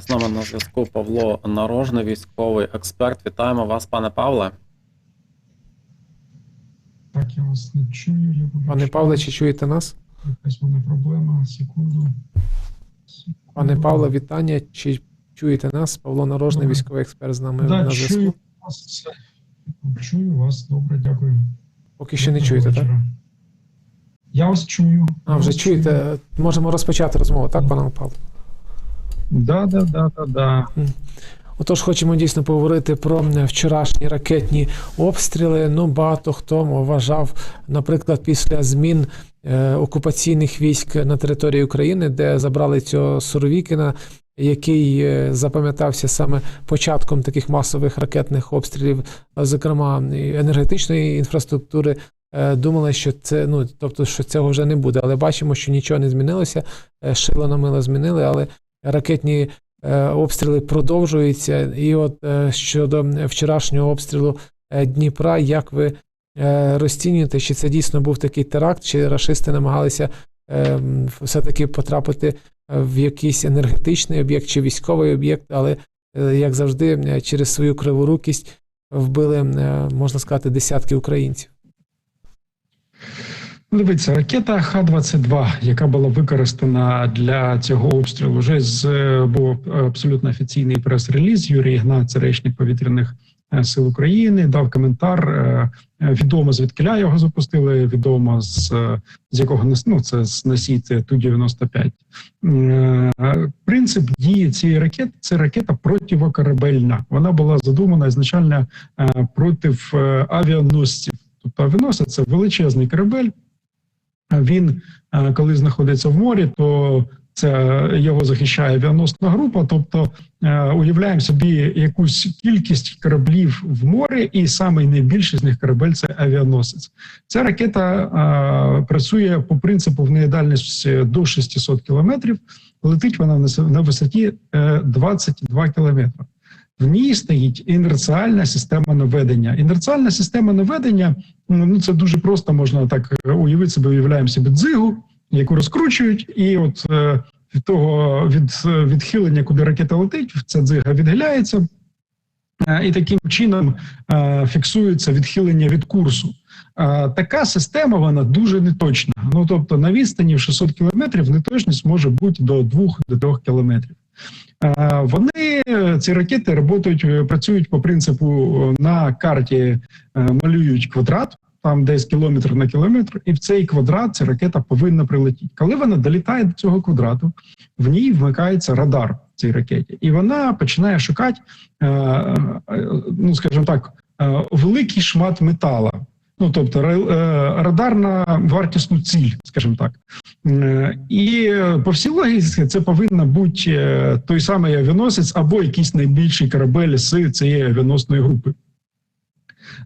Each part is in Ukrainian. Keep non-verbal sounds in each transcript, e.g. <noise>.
З нами на зв'язку Павло Нарожний, військовий експерт. Вітаємо вас, пане Павле. Так, я вас не чую. Я Пане. Павле, чи чуєте нас? Якась мене проблема. Секунду. Секунду. Пане Павле, вітання. Чи чуєте нас? Павло Нарожний, Добре. військовий експерт з нами да, на зв'язку. чую вас. Чую вас. Добре, дякую. Поки ще не чуєте, так? Я вас чую. А, вже чуєте. Можемо розпочати розмову, так, пане Павло? Да, да, да, да, да. Отож, хочемо дійсно поговорити про м, вчорашні ракетні обстріли. Ну, багато хто вважав, наприклад, після змін е, окупаційних військ на території України, де забрали цього Суровікіна, який е, запам'ятався саме початком таких масових ракетних обстрілів, зокрема енергетичної інфраструктури. Е, Думали, що це ну тобто, що цього вже не буде, але бачимо, що нічого не змінилося. Е, Шило на мило змінили, але ракетні е, обстріли продовжуються. І от щодо вчорашнього обстрілу Дніпра, як ви розцінюєте, чи це дійсно був такий теракт, чи рашисти намагалися все-таки потрапити в якийсь енергетичний об'єкт чи військовий об'єкт, але як завжди, через свою криворукість вбили, можна сказати, десятки українців. Дивіться, ракета Х-22, яка була використана для цього обстрілу, вже з був абсолютно офіційний прес-реліз. Юрій Ігнат, речник повітряних е, сил України, дав коментар. е, е, Відомо звідкиля його запустили. Відомо з, е, з якого ну, це з носій це Ту-95. Е, Принцип дії цієї ракети це ракета противокорабельна. Вона була задумана ізначально е, проти е, авіаносців. Авіаносець – це величезний корабель. Він, е, коли знаходиться в морі, то це його захищає авіаносна група. Тобто, е, уявляємо собі якусь кількість кораблів в морі, і самий найбільший з них корабель це авіаносець. Ця ракета е, працює по принципу в неї дальність до 600 кілометрів. Летить вона на висоті е, 22 кілометри. В ній стоїть інерціальна система наведення. Інерціальна система наведення ну це дуже просто можна так е, уявити себе. Уявляємо собі дзигу, яку розкручують, і от е, від того від е, відхилення, куди ракета летить, ця дзига відхиляється, і таким чином фіксується відхилення від курсу. Така система вона дуже неточна. Ну тобто на відстані в 600 кілометрів неточність може бути до 2-3 кілометрів. Е, Вони ці ракети працюють, працюють по принципу е, на карті е, малюють квадрат, там десь кілометр на кілометр, і в цей квадрат ця ракета повинна прилетіти. Коли вона долітає до цього квадрату, в ній вмикається радар в цій ракеті, і вона починає шукати, е, е, ну скажімо так, е, великий шмат метала. Ну, тобто е, радар на вартісну ціль, скажімо так. Е, І по всій логіці це повинна бути е, той самий авіаносець або якийсь найбільший корабель з цієї авіаносної групи.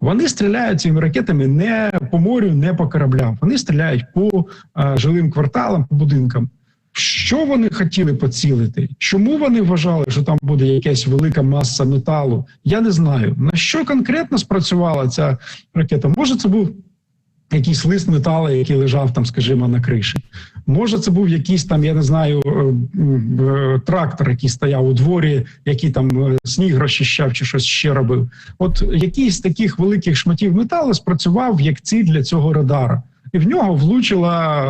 Вони стріляють цими ракетами не по морю, не по кораблям. Вони стріляють по жилим кварталам, по будинкам. Що вони хотіли поцілити? Чому вони вважали, що там буде якась велика маса металу? Я не знаю. На що конкретно спрацювала ця ракета? Може, це був якийсь лист металу, який лежав там, скажімо, на криші. Може, це був якийсь там, я не знаю, е, е, трактор, який стояв у дворі, який там е, сніг розчищав чи щось ще робив. От якийсь таких великих шматів металу спрацював як ціль для цього радара. І в нього влучила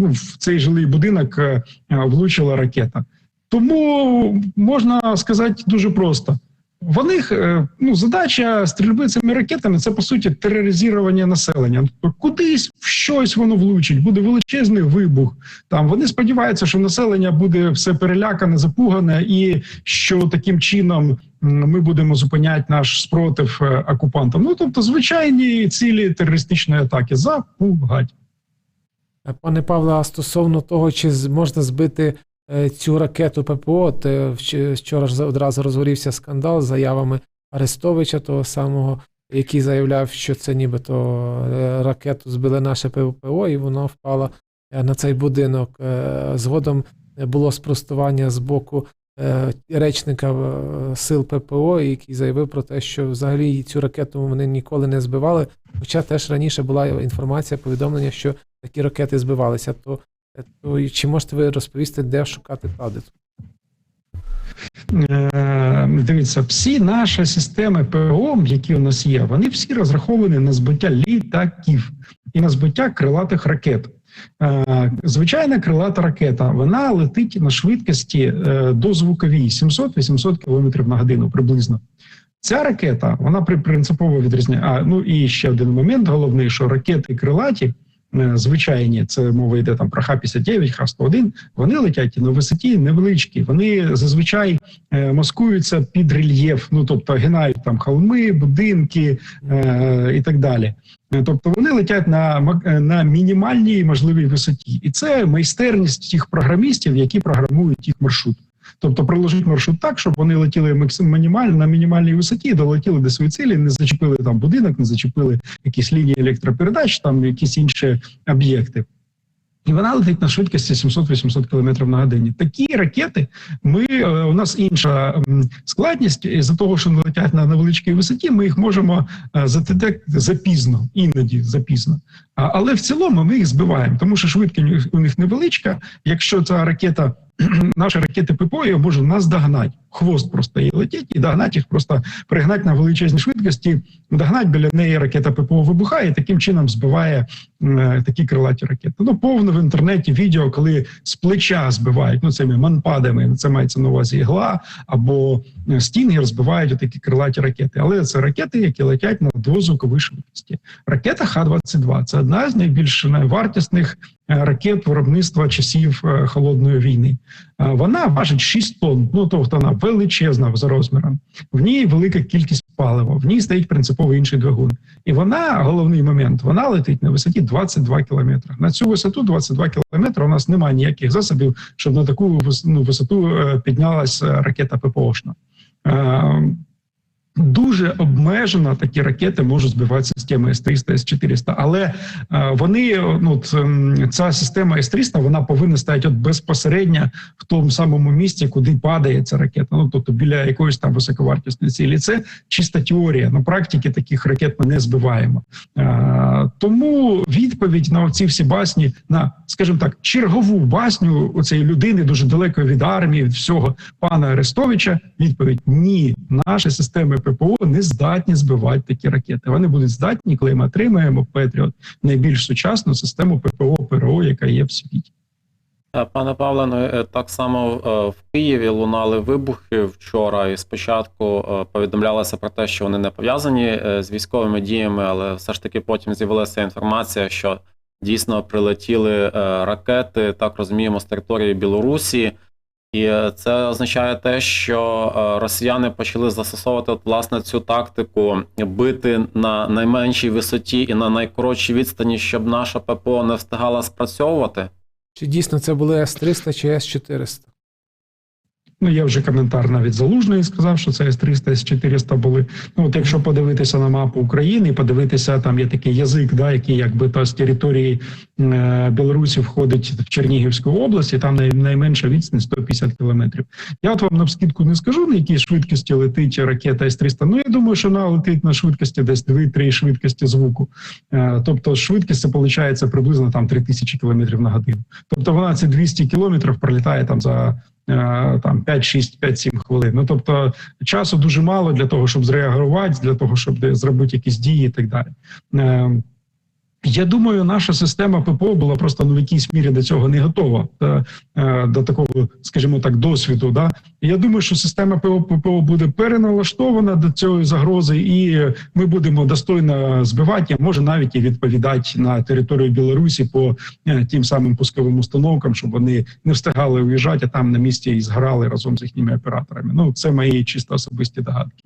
ну, в цей жилий будинок е, влучила ракета. Тому можна сказати дуже просто: в них е, ну, задача стрільби цими ракетами це по суті тероризування населення. Тобто Кудись в щось воно влучить, буде величезний вибух. Там вони сподіваються, що населення буде все перелякане, запугане, і що таким чином ми будемо зупиняти наш спротив е, окупантам. Ну тобто, звичайні цілі терористичної атаки запугать. Е, Пане Павле, а стосовно того, чи можна збити е, цю ракету ППО, е, вчора ж одразу розгорівся скандал з заявами Арестовича, того самого, який заявляв, що це нібито ракету збили наше ППО, і вона впала на цей будинок. Згодом було спростування з боку речника е, сил ППО, який заявив про те, що взагалі цю ракету вони ніколи не збивали. Хоча теж раніше була інформація, повідомлення, що такі ракети збивалися. То Е, То чи можете ви розповісти, де шукати? Е, Дивіться, всі наші системи ПО, які у нас є, вони всі розраховані на збиття літаків і на збиття крилатих ракет. Е, Звичайна крилата ракета вона летить на швидкості до дозвуковій 700-800 км на годину приблизно. Ця ракета вона при- принципово відрізняє. А ну і ще один момент головний, що ракети крилаті. Е, Звичайні, це мова йде там про Х-59, Х-101, вони летять на висоті невеличкі. Вони зазвичай е, маскуються під рельєф, ну тобто гинають там холми, будинки е, і так далі. Е, Тобто вони летять на, на мінімальній можливій висоті, і це майстерність тих програмістів, які програмують їх маршрут. Тобто проложити маршрут так, щоб вони летіли максим на мінімальній висоті, долетіли до своєї цілі, не зачепили там будинок, не зачепили якісь лінії електропередач, там якісь інші об'єкти. І вона летить на швидкості 700-800 км на годині. Такі ракети ми е, у нас інша складність із-за того, що вони летять на невеличкій висоті. Ми їх можемо е, запізно, іноді запізно. Але в цілому ми їх збиваємо, тому що швидкість у них невеличка. Якщо ця ракета, <clears throat> наші ракети ППО може нас догнати. Хвост просто її летить і догнати їх, просто пригнати на величезній швидкості, догнати біля неї ракета ППО вибухає, і таким чином збиває е, такі крилаті ракети. Ну повно в інтернеті відео, коли з плеча збивають ну цими манпадами. Це мається на увазі ігла або е, стінгер збивають такі крилаті ракети. Але це ракети, які летять на дозвуковій швидкості. Ракета Х-22 – це одна з найбільш вартісних е, ракет виробництва часів е, холодної війни. Е, Вона важить 6 тонн, ну тобто вона величезна за розміром. В ній велика кількість палива, в ній стоїть принципово інший двигун. І вона головний момент. Вона летить на висоті 22 кілометри. На цю висоту 22 кілометри у нас немає ніяких засобів, щоб на таку ну, висоту е, піднялася ракета ППОшна. Е, Дуже обмежено такі ракети можуть збивати системи С-300, С-400, але е, вони ну ем, ця система С-300 вона повинна стояти от безпосередньо в тому самому місці, куди падає ця ракета. Ну тобто біля якоїсь там високовартісної цілі. Це чиста теорія. На практиці таких ракет ми не збиваємо. Е, тому відповідь на ці всі басні, на скажімо так, чергову басню цієї людини дуже далеко від армії, від всього пана Арестовича. Відповідь ні, наші системи ППО не здатні збивати такі ракети. Вони будуть здатні, коли ми отримаємо Петріот найбільш сучасну систему ППО ПРО, яка є в світі. Е, Пане Павле, ну, е, так само е, в Києві лунали вибухи вчора, і спочатку повідомлялося про те, що вони не пов'язані з військовими діями, але все ж таки потім з'явилася інформація, що дійсно прилетіли ракети, так розуміємо, з території Білорусі. І е, це означає те, що е, росіяни почали застосовувати от, власне цю тактику бити на найменшій висоті і на найкоротшій відстані, щоб наша ППО не встигала спрацьовувати. Чи дійсно це були С-300 чи С-400? Ну, є вже коментар навіть залужний сказав, що це С-300, С-400 були. Ну, от якщо подивитися на мапу України, подивитися, там є такий язик, да, який якби то з території е, Білорусі входить в Чернігівську область, і там най, найменша відстань 150 кілометрів. Я от вам на скидку не скажу, на якій швидкості летить ракета С-300. Ну, я думаю, що вона летить на швидкості десь 2-3 швидкості звуку. Е, тобто швидкість це виходить приблизно там 3000 кілометрів на годину. Тобто вона ці 200 кілометрів пролітає там за там 5-6, 5-7 хвилин. Ну тобто часу дуже мало для того, щоб зреагувати, для того, щоб зробити якісь дії і так далі. Я думаю, наша система ППО була просто ну, в якійсь мірі до цього не готова е, до такого, скажімо так, досвіду. Да? Я думаю, що система ППО, буде переналаштована до цієї загрози, і ми будемо достойно збивати, а може навіть і відповідати на територію Білорусі по е, тим самим пусковим установкам, щоб вони не встигали уїжджати, а там на місці і зграли разом з їхніми операторами. Ну це мої чисто особисті догадки.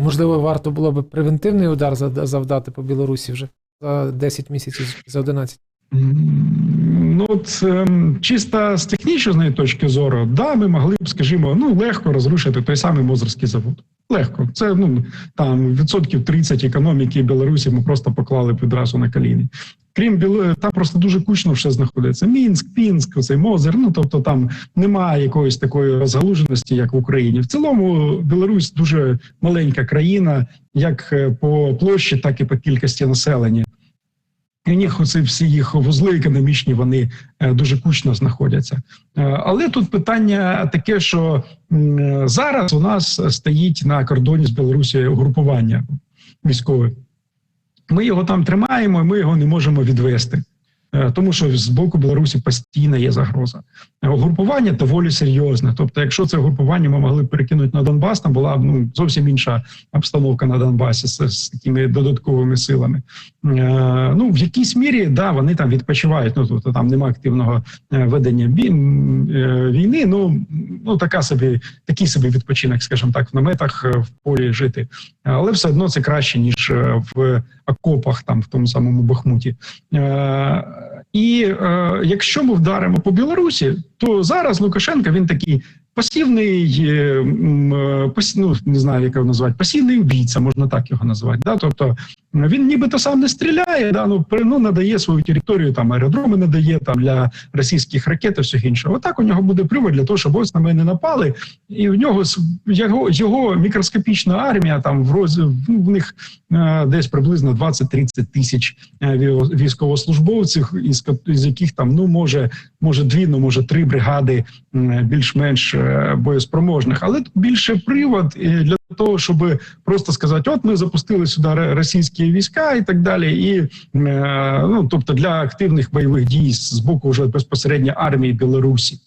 Можливо, варто було б превентивний удар завдати по Білорусі вже за 10 місяців, за 11. Ну, ем, чисто з технічної точки зору, да, ми могли б, скажімо, ну легко розрушити той самий Мозерський завод. Легко. Це ну там відсотків 30 економіки Білорусі ми просто поклали б відразу на коліни. Крім Біло, там просто дуже кучно все знаходиться. Мінськ, Пінськ, цей Мозер. Ну тобто там немає якоїсь такої розгалуженості, як в Україні. В цілому Білорусь дуже маленька країна, як е, по площі, так і по кількості населення. І у них оці всі їх вузли економічні, вони е, дуже кучно знаходяться. Е, Але тут питання таке, що зараз у нас стоїть на кордоні з Білорусі угрупування військове. Ми його там тримаємо, і ми його не можемо відвести. Е, Тому що з боку Білорусі постійно є загроза. Е, Угрупування доволі серйозне. Тобто, якщо це угрупування ми могли перекинути на Донбас, там була ну, зовсім інша обстановка на Донбасі з, з такими додатковими силами. Е, ну, в якійсь мірі да, вони там відпочивають. Ну тобто там немає активного е, ведення війни. Ну, ну така собі, такий собі відпочинок, скажімо так, в наметах в полі жити. Але все одно це краще ніж в окопах, там в тому самому Бахмуті. Е, і е, якщо ми вдаримо по Білорусі, то зараз Лукашенко він такий пасівний, е, е, пас, ну, не знаю, як його назвати, пасівний убійця, можна так його назвати. Да? Тобто він нібито сам не стріляє, да? ну, при- ну, надає свою територію, там аеродроми надає там для російських ракет і всього іншого. Отак у нього буде привод для того, щоб ось на мене напали, і в нього його, його мікроскопічна армія, там в роз, ну, в них е, десь приблизно 20-30 тисяч е, військовослужбовців, із, із яких там ну може, може дві, ну може три бригади більш-менш е, боєспроможних, але більше привод е, для того, щоб просто сказати: от ми запустили сюди російські війська і так далі. І е, ну тобто для активних бойових дій з боку вже безпосередньо армії Білорусі.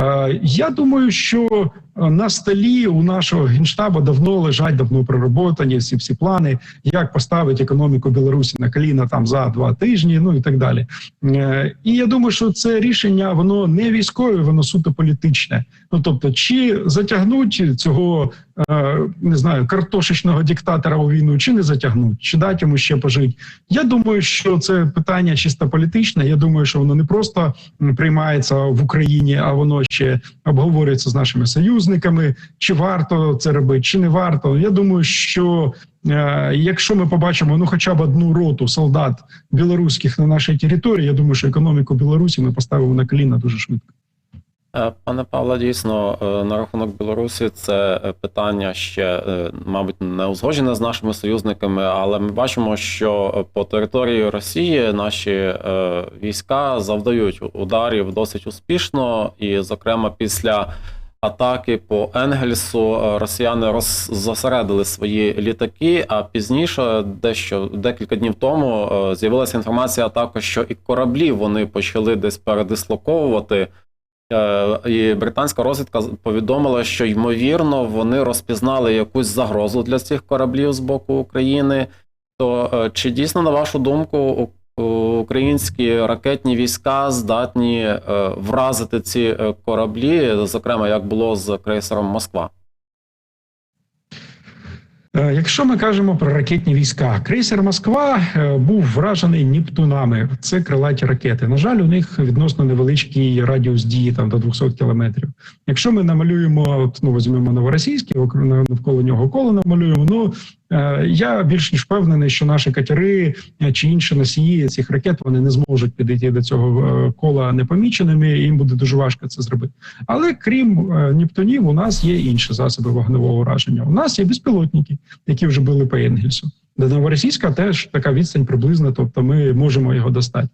Е, Я думаю, що е, на столі у нашого генштабу давно лежать, давно пророботані всі всі плани, як поставити економіку Білорусі на коліна там за два тижні, ну і так далі. Е, І я думаю, що це рішення воно не військове, воно суто політичне. Ну тобто, чи затягнуть цього не знаю картошечного диктатора у війну, чи не затягнуть, чи дати йому ще пожити. Я думаю, що це питання чисто політичне. Я думаю, що воно не просто приймається в Україні, а воно ще обговорюється з нашими союзниками. Чи варто це робити, чи не варто. Я думаю, що е, якщо ми побачимо ну, хоча б одну роту солдат білоруських на нашій території, я думаю, що економіку Білорусі ми поставимо на коліна дуже швидко. Е, Пане Павло, дійсно, е, на рахунок Білорусі це е, питання ще, мабуть, не узгоджене з нашими союзниками, але ми бачимо, що по території Росії наші війська завдають ударів досить успішно, і, зокрема, після атаки по Енгельсу росіяни роз... зосередили свої літаки. А пізніше, дещо декілька днів тому, з'явилася інформація також, що і кораблі вони почали десь передислоковувати. Е, І британська розвідка повідомила, що ймовірно вони розпізнали якусь загрозу для цих кораблів з боку України. То е, чи дійсно, на вашу думку, українські ракетні війська здатні е, вразити ці кораблі, зокрема, як було з крейсером Москва? Е, Якщо ми кажемо про ракетні війська, крейсер Москва е, був вражений Нептунами. Це крилаті ракети. На жаль, у них відносно невеличкий радіус дії там до 200 кілометрів. Якщо ми намалюємо, ну візьмемо новоросійський, навколо нього коло намалюємо. Ну я більш ніж впевнений, що наші катери е, чи інші носії цих ракет вони не зможуть підійти до цього е, кола непоміченими. і Їм буде дуже важко це зробити. Але крім е, Нептунів, у нас є інші засоби вогневого ураження. У нас є безпілотники, які вже були по Енгельсу. До Новоросійська теж така відстань приблизно, тобто ми можемо його достати.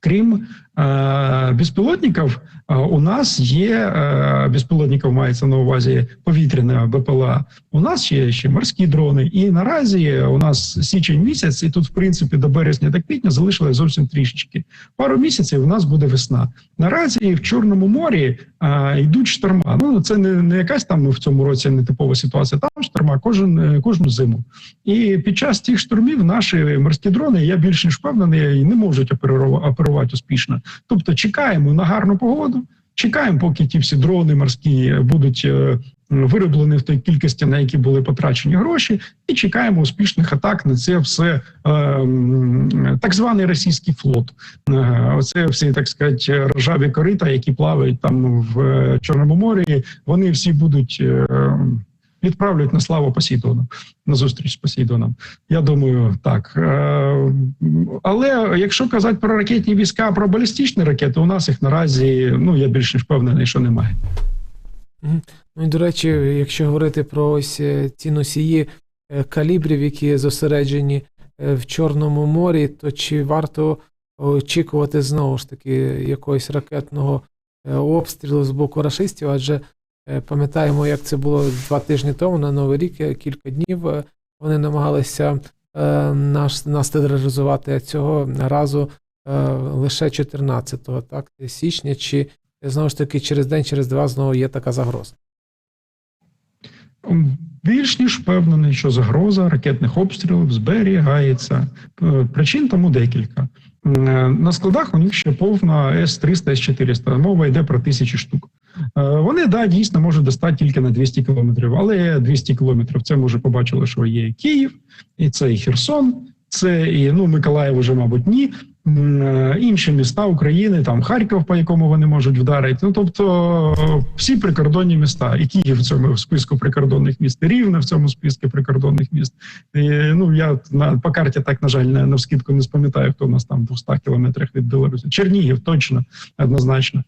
Крім е, безпілотників, е, у нас є е, безпілотників, мається на увазі повітряна БПЛА. У нас є ще морські дрони, і наразі у нас січень місяць, і тут, в принципі, до березня та квітня залишилось зовсім трішечки. Пару місяців у нас буде весна. Наразі в Чорному морі е, йдуть шторма. Ну це не, не якась там в цьому році нетипова ситуація. Там шторма кожен е, кожну зиму. І під час цих штормів наші морські дрони, я більш ніж впевнений, не можуть оперувати, оперувати успішно. Тобто чекаємо на гарну погоду, чекаємо, поки ті всі дрони морські будуть е, вироблені в той кількості, на які були потрачені гроші, і чекаємо успішних атак на це все е, так званий російський флот. Е, Оце всі так сказати ржаві корита, які плавають там в Чорному морі. Вони всі будуть. Відправлять на славу Посейдону на зустріч з Посейдоном. Я думаю, так. Е, Але якщо казати про ракетні війська, про балістичні ракети, у нас їх наразі ну я більш ніж впевнений, що немає. Ну і до речі, якщо говорити про ось е, ці носії е, калібрів, які зосереджені в Чорному морі, то чи варто очікувати знову ж таки якогось ракетного обстрілу з боку рашистів? Адже пам'ятаємо, як це було два тижні тому на Новий рік, е, кілька днів. е, Вони намагалися е, нас, нас тероризувати цього разу е, лише 14 так, січня, чи е, знову ж таки через день, через два знову є така загроза. Більш ніж впевнений, що загроза ракетних обстрілів зберігається. Е, Причин тому декілька. Е, На складах у них ще повна С-300, С-400. Мова йде про тисячі штук. Е, Вони да дійсно можуть достати тільки на 200 кілометрів, але 200 кілометрів це ми вже побачили, що є Київ, і це і Херсон, це і ну Миколаїв уже, мабуть, ні. Е, Інші міста України, там Харків, по якому вони можуть вдарити. Ну тобто всі прикордонні міста, і Київ в цьому списку прикордонних міст, і Рівне в цьому списку прикордонних міст. І, ну я на по карті так на жаль на навскидку не спам'ятаю, хто у нас там в 200 кілометрах від Білорусі. Чернігів точно однозначно.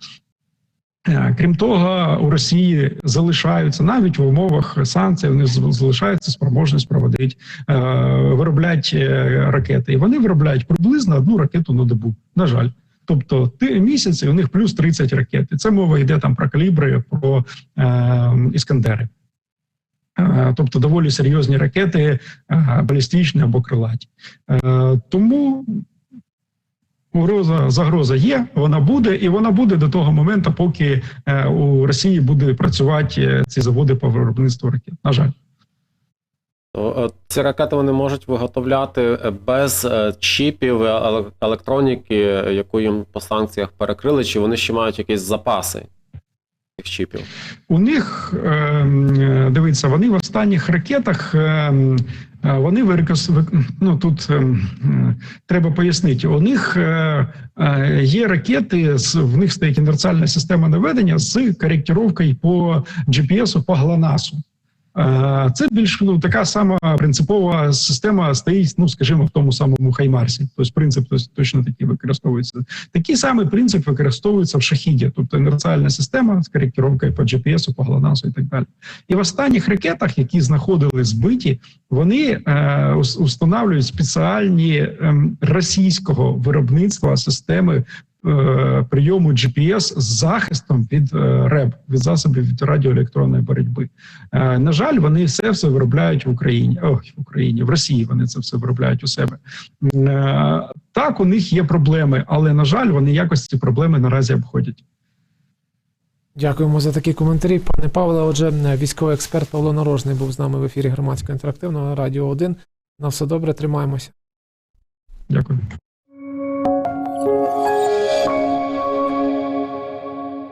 Е, Крім того, у Росії залишаються навіть в умовах санкцій. У них з- залишається спроможність проводити е, вироблять е, ракети, і вони виробляють приблизно одну ракету на добу. На жаль. Тобто місяці у них плюс 30 ракет. І це мова йде там про калібри, про е, іскандери. Е, Тобто доволі серйозні ракети, е, балістичні або крилаті. Е, Тому Угроза загроза є, вона буде, і вона буде до того моменту, поки е, у Росії буде працювати е, ці заводи по виробництву ракет. На жаль, Ці ракети вони можуть виготовляти е, без чіпів, електроніки, яку їм по санкціях перекрили, чи вони ще мають якісь запаси чіпів? у них е, е, дивіться, вони в останніх ракетах. Вони вирикос... ну тут е, е, треба пояснити. У них е, е, є ракети, з в них стоїть інерціальна система наведення з коректіровкою по GPS по ГЛОНАССу. Е, Це більш ну така сама принципова система стоїть, ну скажімо, в тому самому Хаймарсі. Тобто принцип точно такий використовується. Такий самий принцип використовується в шахіді, тобто інерціальна система з коректировкою по GPS, по ГЛОНАССу і так далі. І в останніх ракетах, які знаходили збиті, вони е, установлюють спеціальні ем, російського виробництва системи. Е, Прийому GPS з захистом від е, РЕБ від засобів від радіоелектронної боротьби. Е, На жаль, вони все все виробляють в Україні. Ой, в Україні, в Росії вони це все виробляють у себе. Так, у них є проблеми, але на жаль, вони якось ці проблеми наразі обходять. Дякуємо за такі коментарі, пане Павле. Отже, військовий експерт Павло Нарожний був з нами в ефірі громадського інтерактивного радіо 1. На все добре, тримаємося. Дякую.